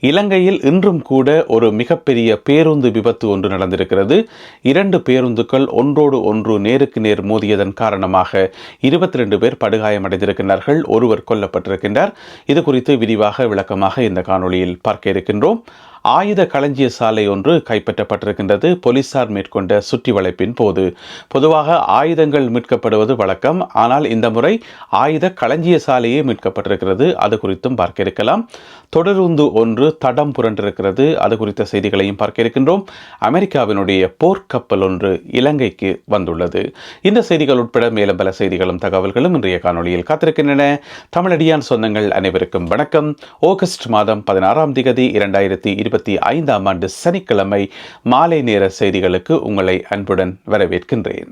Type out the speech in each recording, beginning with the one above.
இலங்கையில் இன்றும் கூட ஒரு மிகப்பெரிய பேருந்து விபத்து ஒன்று நடந்திருக்கிறது. இரண்டு பேருந்துகள் ஒன்றோடு ஒன்று நேருக்கு நேர் மோதியதன் காரணமாக இருபத்தி ரெண்டு பேர் படுகாயமடைந்திருக்கிறார்கள் ஒருவர் கொல்லப்பட்டிருக்கின்றார். இது குறித்து விரிவாக விளக்கமாக இந்த காணொளியில் பார்க்க இருக்கின்றோம். ஆயுத களஞ்சிய சாலை ஒன்று கைப்பற்றப்பட்டிருக்கின்றது. போலீசார் மேற்கொண்ட சுற்றி வளைப்பின் போது. பொதுவாக ஆயுதங்கள் மீட்கப்படுவது வழக்கம். ஆனால் இந்த முறை ஆயுத களஞ்சிய சாலையே மீட்கப்பட்டிருக்கிறது. அது குறித்தும் பார்க்க இருக்கலாம் தொடருந்து ஒன்று தடம் புரண்டிருக்கிறது. அது குறித்த செய்திகளையும் பார்க்க இருக்கின்றோம் அமெரிக்காவினுடைய போர்க்கப்பல் ஒன்று இலங்கைக்கு வந்துள்ளது. இந்த செய்திகள் உட்பட மேலும் பல செய்திகளும் தகவல்களும் இன்றைய காணொளியில் காத்திருக்கின்றன. தமிழடியான் சொந்தங்கள் அனைவருக்கும் வணக்கம். ஆகஸ்ட் மாதம் பதினாறாம் திகதி இரண்டாயிரத்தி இருபத்தி ஐந்தாம் ஆண்டு சனிக்கிழமை மாலை நேர செய்திகளுக்கு உங்களை அன்புடன் வரவேற்கின்றேன்.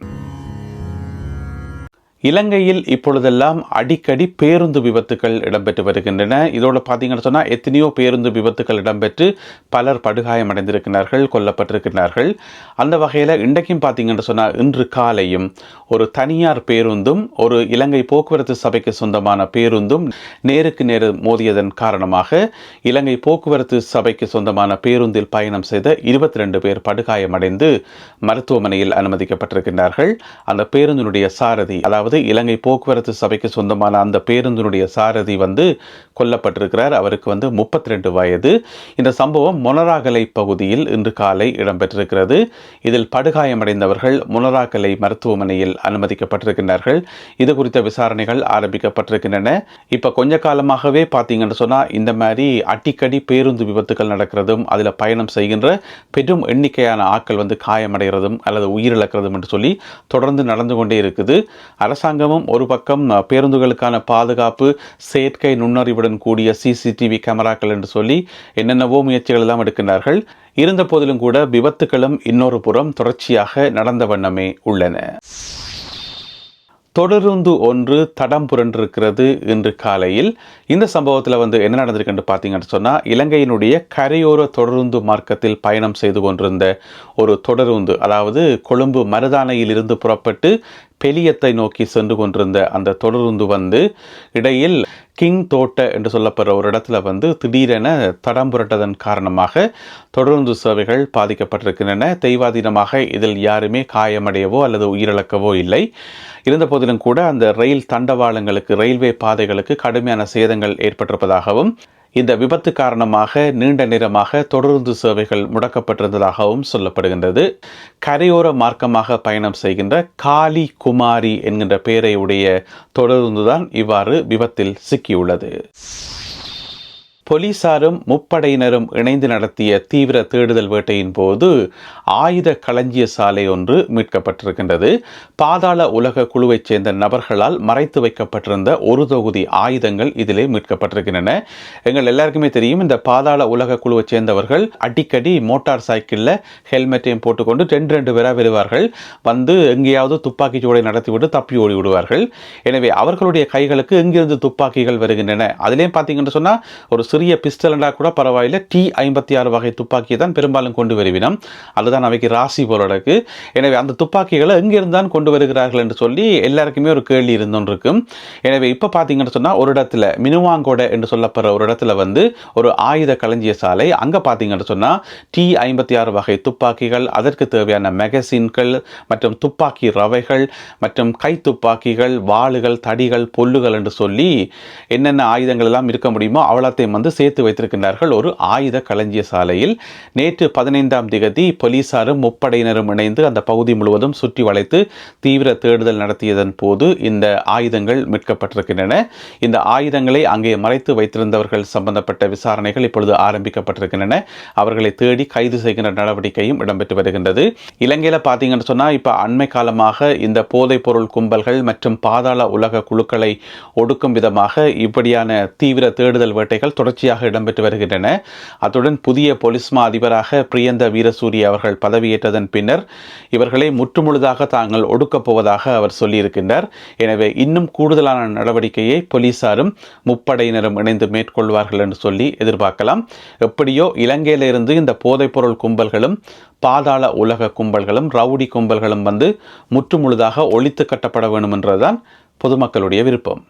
இலங்கையில் இப்பொழுதெல்லாம் அடிக்கடி பேருந்து விபத்துகள் இடம்பெற்று வருகின்றன. இதோட பார்த்தீங்கன்னு சொன்னால் எத்தனையோ பேருந்து விபத்துகள் இடம்பெற்று பலர் படுகாயமடைந்திருக்கிறார்கள் கொல்லப்பட்டிருக்கிறார்கள். அந்த வகையில் இன்றைக்கும் பார்த்தீங்கன்னு சொன்னால் இன்று காலையும் ஒரு தனியார் பேருந்தும் ஒரு இலங்கை போக்குவரத்து சபைக்கு சொந்தமான பேருந்தும் நேருக்கு நேரு மோதியதன் காரணமாக இலங்கை போக்குவரத்து சபைக்கு சொந்தமான பேருந்தில் பயணம் செய்த இருபத்தி ரெண்டு பேர் படுகாயமடைந்து மருத்துவமனையில் அனுமதிக்கப்பட்டிருக்கின்றார்கள் அந்த பேருந்தினுடைய சாரதி அதாவது அதாவது இலங்கை போக்குவரத்து சபைக்கு சொந்தமான அந்த பேருந்தினுடைய சாரதி வந்து கொல்லப்பட்டிருக்கிறார். அவருக்கு வந்து முப்பத்தி ரெண்டு வயது. இந்த சம்பவம் மொனராகலை பகுதியில் இன்று காலை இடம்பெற்றிருக்கிறது. இதில் படுகாயமடைந்தவர்கள் மொனராகலை மருத்துவமனையில் அனுமதிக்கப்பட்டிருக்கின்றார்கள். இது குறித்த விசாரணைகள் ஆரம்பிக்கப்பட்டிருக்கின்றன. இப்போ கொஞ்ச காலமாகவே பார்த்தீங்கன்னு சொன்னால் இந்த மாதிரி அடிக்கடி பேருந்து விபத்துகள் நடக்கிறதும் அதில் பயணம் செய்கின்ற பெரும் எண்ணிக்கையான ஆட்கள் வந்து காயமடைகிறதும் அல்லது உயிரிழக்கிறதும் என்று சொல்லி தொடர்ந்து நடந்து கொண்டே இருக்குது. அரசு அரசாங்கமும் ஒரு பக்கம் பேருந்துகளுக்கான பாதுகாப்பு செயற்கை நுண்ணறிவுடன் கூடிய சிசிடிவி கேமராக்கள் என்று சொல்லி என்னென்னவோ முயற்சிகள் எல்லாம் எடுக்கின்றார்கள். இருந்த போதிலும் கூட விபத்துகளும் இன்னொரு புறம் தொடர்ச்சியாக நடந்த வண்ணமே உள்ளன. தொடருந்து ஒன்று தடம் புரண்டிருக்கிறது இன்று காலையில். இந்த சம்பவத்தில் வந்து என்ன நடந்திருக்குன்னு பார்த்தீங்கன்னு சொன்னால் இலங்கையினுடைய கரையோர தொடருந்து மார்க்கத்தில் பயணம் செய்து கொண்டிருந்த ஒரு தொடருந்து அதாவது கொழும்பு மருதானையில் இருந்து புறப்பட்டு பெலியத்தை நோக்கி சென்று கொண்டிருந்த அந்த தொடருந்து வந்து இடையில் கிங் தோட்ட என்று சொல்லப்படுற ஒரு இடத்துல வந்து திடீரென தடம் புரட்டதன் காரணமாக தொடருந்து சேவைகள் பாதிக்கப்பட்டிருக்கின்றன. தெய்வாதீனமாக இதில் யாருமே காயமடையவோ அல்லது உயிரிழக்கவோ இல்லை. இருந்த போதிலும் கூட அந்த ரயில் தண்டவாளங்களுக்கு ரயில்வே பாதைகளுக்கு கடுமையான சேதங்கள் ஏற்பட்டிருப்பதாகவும் இந்த விபத்து காரணமாக நீண்ட நேரமாக தொடருந்து சேவைகள் முடக்கப்பட்டிருந்ததாகவும் சொல்லப்படுகின்றது. கரையோர மார்க்கமாக பயணம் செய்கின்ற காளி குமாரி என்கின்ற பெயரை உடைய தொடருந்துதான் இவ்வாறு விபத்தில் சிக்கியுள்ளது. போலீசாரும் முப்படையினரும் இணைந்து நடத்திய தீவிர தேடுதல் வேட்டையின் போது ஆயுத களஞ்சிய சாலை ஒன்று மீட்கப்பட்டிருக்கின்றது. பாதாள உலக குழுவைச் சேர்ந்த நபர்களால் மறைத்து வைக்கப்பட்டிருந்த ஒரு தொகுதி ஆயுதங்கள் இதிலே மீட்கப்பட்டிருக்கின்றன. எங்கள் எல்லாருக்குமே தெரியும் இந்த பாதாள உலக குழுவைச் சேர்ந்தவர்கள் அடிக்கடி மோட்டார் சைக்கிளில் ஹெல்மெட்டையும் போட்டுக்கொண்டு ரெண்டு ரெண்டு பேராக வருவார்கள் வந்து எங்கேயாவது துப்பாக்கி சூடை நடத்திவிட்டு தப்பி ஓடி விடுவார்கள். எனவே அவர்களுடைய கைகளுக்கு எங்கிருந்து துப்பாக்கிகள் வருகின்றன? அதிலேயும் பார்த்தீங்கன்னு சொன்னால் ஒரு சிறிய பிஸ்டலண்டா கூட பரவாயில்லை. டி ஐம்பத்தி ஆறு வகை துப்பாக்கியை தான் பெரும்பாலும் கொண்டு வருவினம். அதுதான் அவைக்கு ராசி போலடக்கு எனவே அந்த துப்பாக்கிகளை எங்கிருந்தான் கொண்டு வருகிறார்கள் என்று சொல்லி எல்லாருக்குமே ஒரு கேள்வி இருந்தோன்னு இருக்கும் எனவே இப்போ பார்த்தீங்கன்னு சொன்னால் ஒரு இடத்துல மினுவாங்கோட என்று சொல்லப்படுற ஒரு இடத்துல வந்து ஒரு ஆயுத களஞ்சிய சாலை அங்கே பார்த்தீங்கன்னு சொன்னால் டி ஐம்பத்தி ஆறு வகை துப்பாக்கிகள் அதற்கு தேவையான மெகசின்கள் மற்றும் துப்பாக்கி ரவைகள் மற்றும் கை துப்பாக்கிகள் வாளுகள் தடிகள் பொல்லுகள் என்று சொல்லி என்னென்ன ஆயுதங்கள் எல்லாம் இருக்க முடியுமோ அவ்வளோத்தையும் வந்து சேர்த்து வைத்திருக்கின்றார்கள். ஒரு ஆயுத களஞ்சிய சாலையில் நேற்று பதினைந்தாம் திகதி போலீசாரும் முப்படையினரும் இணைந்து அந்த பகுதி முழுவதும் சுற்றி வளைத்து தீவிர தேடுதல் நடத்தியதன் போது இந்த ஆயுதங்கள் மீட்கப்பட்டிருக்கின்றன. இந்த ஆயுதங்களை அங்கே மறைத்து வைத்திருந்தவர்கள் சம்பந்தப்பட்ட விசாரணைகள் இப்பொழுது ஆரம்பிக்கப்பட்டிருக்கின்றன. அவர்களை தேடி கைது செய்கின்ற நடவடிக்கையும் இடம்பெற்று வருகின்றது. இலங்கையில் பார்த்தீங்கன்னு சொன்னால் இப்போ அண்மை காலமாக இந்த போதைப் பொருள் கும்பல்கள் மற்றும் பாதாள உலக குழுக்களை ஒடுக்கும் விதமாக இப்படியான தீவிர தேடுதல் வேட்டைகள் தொடர்ச்சி தொடர்ச்சியாக இடம்பெற்று வருகின்றன. அத்துடன் புதிய போலீஸ் மா அதிபராக பிரியந்த வீரசூரி அவர்கள் பதவியேற்றதன் பின்னர் இவர்களை முற்றுமுழுதாக தாங்கள் ஒடுக்கப் போவதாக அவர் சொல்லியிருக்கின்றார். எனவே இன்னும் கூடுதலான நடவடிக்கையை போலீசாரும் முப்படையினரும் இணைந்து மேற்கொள்வார்கள் என்று சொல்லி எதிர்பார்க்கலாம். எப்படியோ இலங்கையிலிருந்து இந்த போதைப்பொருள் கும்பல்களும் பாதாள உலக கும்பல்களும் ரவுடி கும்பல்களும் வந்து முற்றுமுழுதாக ஒழித்து கட்டப்பட வேண்டும் என்றதுதான் பொதுமக்களுடைய விருப்பம்.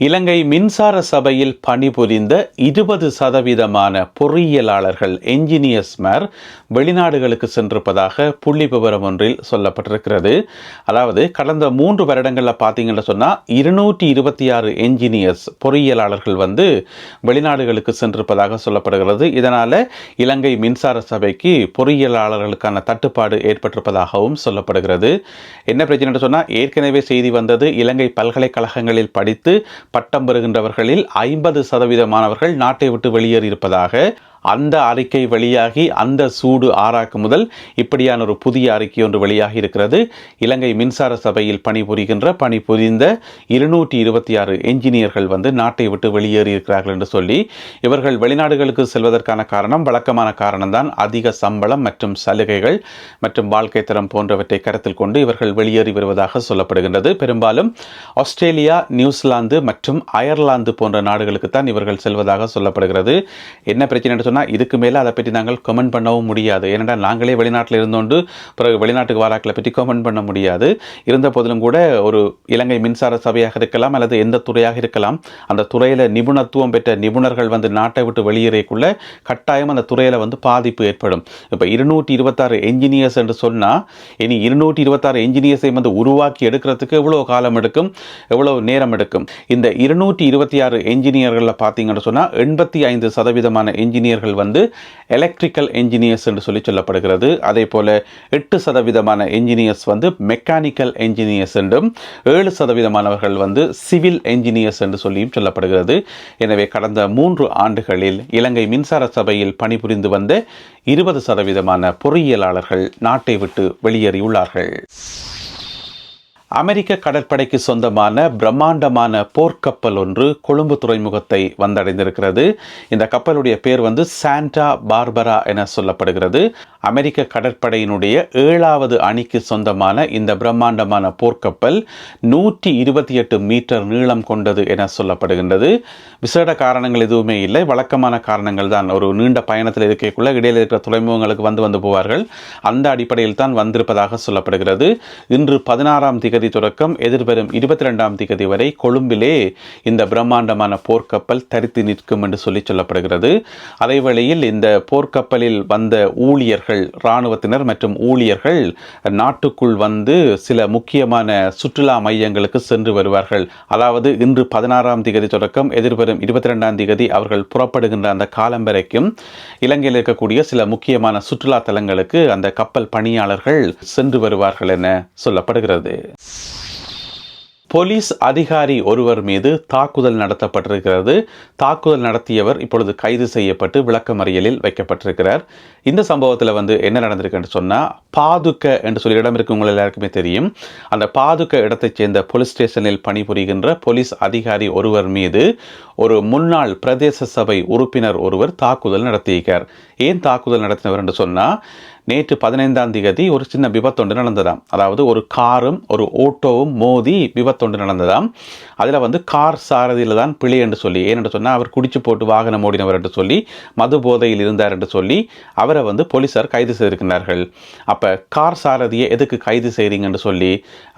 இலங்கை மின்சார சபையில் பணிபுரிந்த இருபது சதவீதமான பொறியியலாளர்கள் என்ஜினியர்ஸ்மார் வெளிநாடுகளுக்கு சென்றிருப்பதாக புள்ளி விவரம் ஒன்றில் சொல்லப்பட்டிருக்கிறது. அதாவது கடந்த மூன்று வருடங்களில் பார்த்தீங்கன்னு சொன்னால் இருநூற்றி இருபத்தி ஆறு என்ஜினியர்ஸ் பொறியியலாளர்கள் வந்து வெளிநாடுகளுக்கு சென்றிருப்பதாக சொல்லப்படுகிறது. இதனால் இலங்கை மின்சார சபைக்கு பொறியியலாளர்களுக்கான தட்டுப்பாடு ஏற்பட்டிருப்பதாகவும் சொல்லப்படுகிறது. என்ன பிரச்சனை சொன்னால் ஏற்கனவே செய்தி வந்தது இலங்கை பல்கலைக்கழகங்களில் படித்து பட்டம் பெறுகின்றவர்களில் ஐம்பது சதவீதமானவர்கள் நாட்டை விட்டு வெளியேறியிருப்பதாக அந்த அறிக்கை வெளியாகி அந்த சூடு ஆறாக்கு முதல் இப்படியான ஒரு புதிய அறிக்கை ஒன்று வெளியாகி இருக்கிறது. இலங்கை மின்சார சபையில் பணிபுரிகின்ற பணிபுரிந்த இருநூற்றி இருபத்தி ஆறு என்ஜினியர்கள் வந்து நாட்டை விட்டு வெளியேறி இருக்கிறார்கள் என்று சொல்லி இவர்கள் வெளிநாடுகளுக்கு செல்வதற்கான காரணம் வழக்கமான காரணம்தான் அதிக சம்பளம் மற்றும் சலுகைகள் மற்றும் வாழ்க்கை தரம் போன்றவற்றை கருத்தில் கொண்டு இவர்கள் வெளியேறி வருவதாக சொல்லப்படுகின்றது. பெரும்பாலும் ஆஸ்திரேலியா நியூசிலாந்து மற்றும் அயர்லாந்து போன்ற நாடுகளுக்கு தான் இவர்கள் செல்வதாக சொல்லப்படுகிறது. என்ன பிரச்சனை என்று சொன்னால் இதுக்கு மேலே அதை பற்றி நாங்கள் கமெண்ட் பண்ணவும் முடியாது. ஏனென்றால் நாங்களே வெளிநாட்டில் இருந்தோண்டு பிறகு வெளிநாட்டுக்கு வாராக்களை பற்றி கமெண்ட் பண்ண முடியாது. இருந்த போதிலும் கூட ஒரு இலங்கை மின்சார சபையாக இருக்கலாம் அல்லது எந்த துறையாக இருக்கலாம் அந்த துறையில் நிபுணத்துவம் பெற்ற நிபுணர்கள் வந்து நாட்டை விட்டு வெளியேறக்குள்ள கட்டாயம் அந்த துறையில் வந்து பாதிப்பு ஏற்படும். இப்போ இருநூற்றி இருபத்தாறு என்ஜினியர்ஸ் என்று சொன்னால் இனி இருநூற்றி இருபத்தாறு என்ஜினியர்ஸை வந்து உருவாக்கி எடுக்கிறதுக்கு எவ்வளோ காலம் எடுக்கும்? எவ்வளோ நேரம் எடுக்கும்? இந்த இருநூற்றி இருபத்தி ஆறு என்ஜினியர்களில் பார்த்தீங்கன்னு சொன்னால் எண்பத்தி ஐந்து சதவீதமான என்ஜினியர்கள் வந்து எலக்ட்ரிக்கல் என்ஜினியர்ஸ் என்று சொல்லி சொல்லப்படுகிறது. அதே போல எட்டு சதவீதமான என்ஜினியர்ஸ் வந்து மெக்கானிக்கல் என்ஜினியர்ஸ் என்றும் ஏழு சதவீதமானவர்கள் வந்து சிவில் என்ஜினியர்ஸ் என்று சொல்லியும் சொல்லப்படுகிறது. எனவே கடந்த மூன்று ஆண்டுகளில் இலங்கை மின்சார சபையில் பணிபுரிந்து வந்த இருபது சதவீதமான பொறியியலாளர்கள் நாட்டை விட்டு வெளியேறியுள்ளார்கள். அமெரிக்க கடற்படைக்கு சொந்தமான பிரம்மாண்டமான போர்க்கப்பல் ஒன்று கொழும்பு துறைமுகத்தை வந்தடைந்திருக்கிறது. இந்த கப்பலுடைய பேர் வந்து சாண்டா பார்பரா என சொல்லப்படுகிறது. அமெரிக்க கடற்படையினுடைய ஏழாவது அணிக்கு சொந்தமான இந்த பிரம்மாண்டமான போர்க்கப்பல் நூற்றி இருபத்தி எட்டு மீட்டர் நீளம் கொண்டது என சொல்லப்படுகின்றது. விசேட காரணங்கள் எதுவுமே இல்லை. வழக்கமான காரணங்கள் தான். ஒரு நீண்ட பயணத்தில் இருக்கக்குள்ள இடையில் இருக்கிற துறைமுகங்களுக்கு வந்து வந்து போவார்கள். அந்த அடிப்படையில் தான் வந்திருப்பதாக சொல்லப்படுகிறது. இன்று பதினாறாம் திகதி திகதி தொடக்கம் எதிர்வரும் இருபத்தி ரெண்டாம் திகதி வரை கொழும்பிலே இந்த பிரம்மாண்டமான போர்க்கப்பல் தரித்து நிற்கும் என்று சொல்லி சொல்லப்படுகிறது. அதேவேளையில் இந்த போர்க்கப்பலில் வந்த ஊழியர்கள் இராணுவத்தினர் மற்றும் ஊழியர்கள் நாட்டுக்குள் வந்து சில முக்கியமான சுற்றுலா மையங்களுக்கு சென்று வருவார்கள். அதாவது இன்று பதினாறாம் திகதி தொடக்கம் எதிர்வரும் இருபத்தி ரெண்டாம் திகதி அவர்கள் புறப்படுகின்ற அந்த காலம் வரைக்கும் இலங்கையில் இருக்கக்கூடிய சில முக்கியமான சுற்றுலா தலங்களுக்கு அந்த கப்பல் பணியாளர்கள் சென்று வருவார்கள் என சொல்லப்படுகிறது. போலீஸ் அதிகாரி ஒருவர் மீது தாக்குதல் நடத்தப்பட்டிருக்கிறது. தாக்குதல் நடத்தியவர் இப்பொழுது கைது செய்யப்பட்டு விளக்கமறியலில் வைக்கப்பட்டிருக்கிறார். இந்த சம்பவத்தில் வந்து என்ன நடந்திருக்குன்னு சொன்னால் பாதுக்க என்று சொல்லி இடம் இருக்கு உங்கள் எல்லாருக்குமே தெரியும். அந்த பாதுக்க இடத்தைச் சேர்ந்த போலீஸ் ஸ்டேஷனில் பணிபுரிகின்ற போலீஸ் அதிகாரி ஒருவர் மீது ஒரு முன்னாள் பிரதேச சபை உறுப்பினர் ஒருவர் தாக்குதல் நடத்தியிருக்கார். ஏன் தாக்குதல் நடத்தினவர் என்று சொன்னால் நேற்று பதினைந்தாம் தேதி ஒரு சின்ன விபத்தொன்று நடந்ததாம். அதாவது ஒரு காரும் ஒரு ஓட்டோவும் மோதி விபத்தொன்று நடந்ததாம். அதில் வந்து கார் சாரதியில் தான் பிழை என்று சொல்லி ஏனென்று சொன்னால் அவர் குடிச்சு போட்டு வாகனம் ஓடினவர் என்று சொல்லி மது போதையில் இருந்தார் என்று சொல்லி அவரை வந்து போலீஸார் கைது செய்திருக்கிறார்கள். அப்போ கார் சாரதியை எதுக்கு கைது செய்கிறீங்கன்னு சொல்லி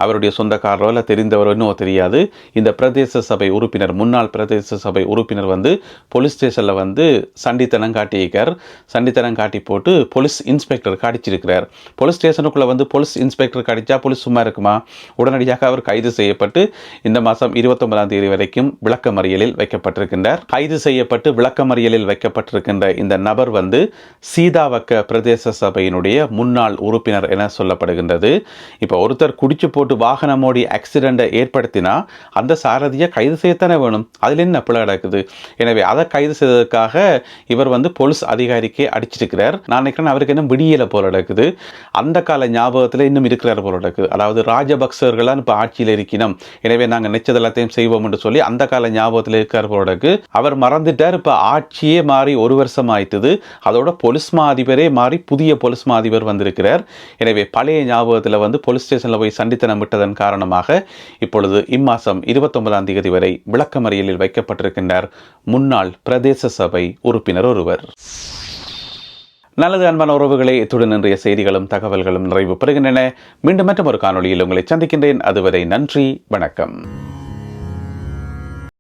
அவருடைய சொந்தக்காரரோ இல்லை தெரிந்தவரோ இன்னும் தெரியாது. இந்த பிரதேச சபை உறுப்பினர் முன்னாள் பிரதேச சபை உறுப்பினர் வந்து போலீஸ் ஸ்டேஷனில் வந்து சண்டித்தனம் காட்டியிருக்கார். சண்டித்தனம் காட்டி போட்டு போலீஸ் இன்ஸ்பெக்டர் காடிச்சிருக்கிறார் போலீஸ் ஸ்டேஷனுக்குள்ளே வந்து போலீஸ் இன்ஸ்பெக்டர் காடிச்சா போலீஸ் சும்மா இருக்குமா? உடனடியாக அவர் கைது செய்யப்பட்டு இந்த மாதம் இருபத்தொன்பதாம் தேதி வரைக்கும் விளக்கமறியலில் வைக்கப்பட்டிருக்கின்றார். கைது செய்யப்பட்டு விளக்கமறியலில் வைக்கப்பட்டிருக்கின்ற இந்த நபர் வந்து சீதாவக்க பிரதேச சபையினுடைய முன்னாள் உறுப்பினர் என சொல்லப்படுகின்றது. இப்போ ஒருத்தர் குடிச்சு போட்டு வாகனம் மோடி ஆக்சிடெண்ட்டை ஏற்படுத்தினா அந்த சாரதியை கைது செய்யத்தானே வேணும்? அதில் என்ன பிள்ளை நடக்குது. எனவே அதை கைது செய்ததற்காக இவர் வந்து போலீஸ் அதிகாரிக்கே அடிச்சிருக்கிறார். நான் நினைக்கிறேன் அவருக்கு இன்னும் விடியலை போல நடக்குது. அந்த கால ஞாபகத்தில் இன்னும் இருக்கிறார் போல நடக்குது. அதாவது ராஜபக்சர்களான் இப்போ ஆட்சியில் இருக்கணும் எனவே நாங்கள் நிச்சயத எல்லாத்தையும் செய்வோம் என்று சொல்லி அந்த கால ஞாபகத்தில் இருக்கிறார் போல நடக்கு அவர் மறந்துட்டார். இப்போ ஆட்சியே மாறி ஒரு வருஷம் ஆயிட்டுது. அதோட போலீஸ் மா அதிபரே மாறி புதிய போலீஸ் மா அதிபர் வந்திருக்கிறார். எனவே பழைய ஞாபகத்தில் வந்து போலீஸ் ஸ்டேஷனில் போய் சண்டித்தனம் விட்டதன் காரணமாக இப்பொழுது இம்மாசம் இருபத்தொன்பதாம் தேதி வரை விளக்கமறியலில் வைக்கப்பட்டிருக்கின்றார் முன்னாள் பிரதேச சபை உறுப்பினர் ஒருவர். நல்லது அன்பான உறவுகளே இத்துடன் இன்றைய செய்திகளும் தகவல்களும் நிறைவு பெறுகின்றன. மீண்டும் மற்றும் ஒரு காணொளியில் உங்களை சந்திக்கின்றேன். அதுவரை நன்றி வணக்கம்.